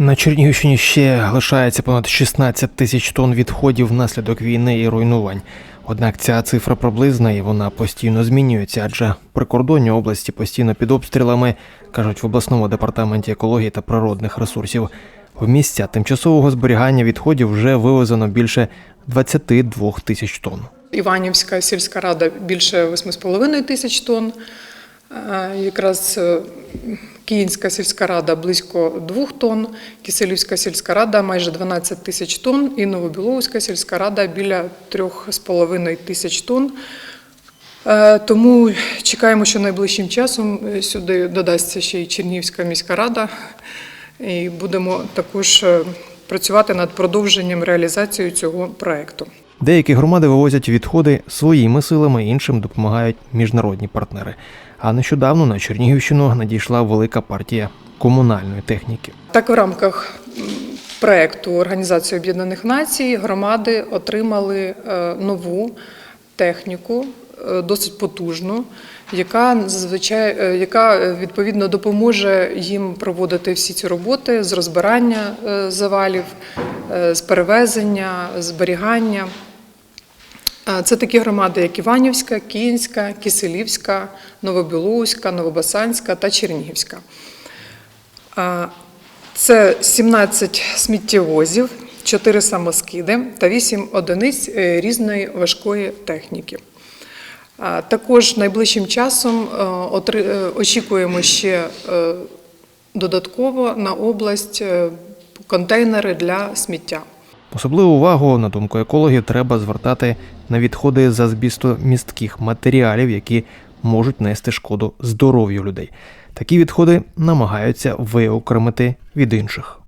На Чернігівщині ще лишається понад 16 тисяч тонн відходів внаслідок війни і руйнувань. Однак ця цифра приблизна і вона постійно змінюється, адже прикордонні області постійно під обстрілами, кажуть в обласному департаменті екології та природних ресурсів. В місця тимчасового зберігання відходів вже вивезено більше 22 тисяч тонн. Іванівська сільська рада більше 8,5 тисяч тонн. Е, Якраз е, Київська сільська рада близько 2 тонн, Киселівська сільська рада майже 12 тисяч тонн і Новобіловська сільська рада біля 3,5 тисяч тонн. Е, Тому чекаємо, що найближчим часом сюди додасться ще й Чернігівська міська рада, і будемо також працювати над продовженням реалізації цього проекту. Деякі громади вивозять відходи своїми силами, іншим допомагають міжнародні партнери. А нещодавно на Чернігівщину надійшла велика партія комунальної техніки. Так, в рамках проекту Організації Об'єднаних Націй громади отримали е, нову техніку, е, досить потужну, яка зазвичай е, яка відповідно допоможе їм проводити всі ці роботи з розбирання завалів, з перевезення, зберігання. Це такі громади, як Іванівська, Київська, Киселівська, Новобілоуська, Новобасанська та Чернігівська. Це 17 сміттєвозів, 4 самоскиди та 8 одиниць е, різної важкої техніки. Також найближчим часом е, е, очікуємо ще додатково на область контейнери для сміття. Особливу увагу, на думку екологів, треба звертати на відходи з азбістомістких матеріалів, які можуть нести шкоду здоров'ю людей. Такі відходи намагаються виокремити від інших.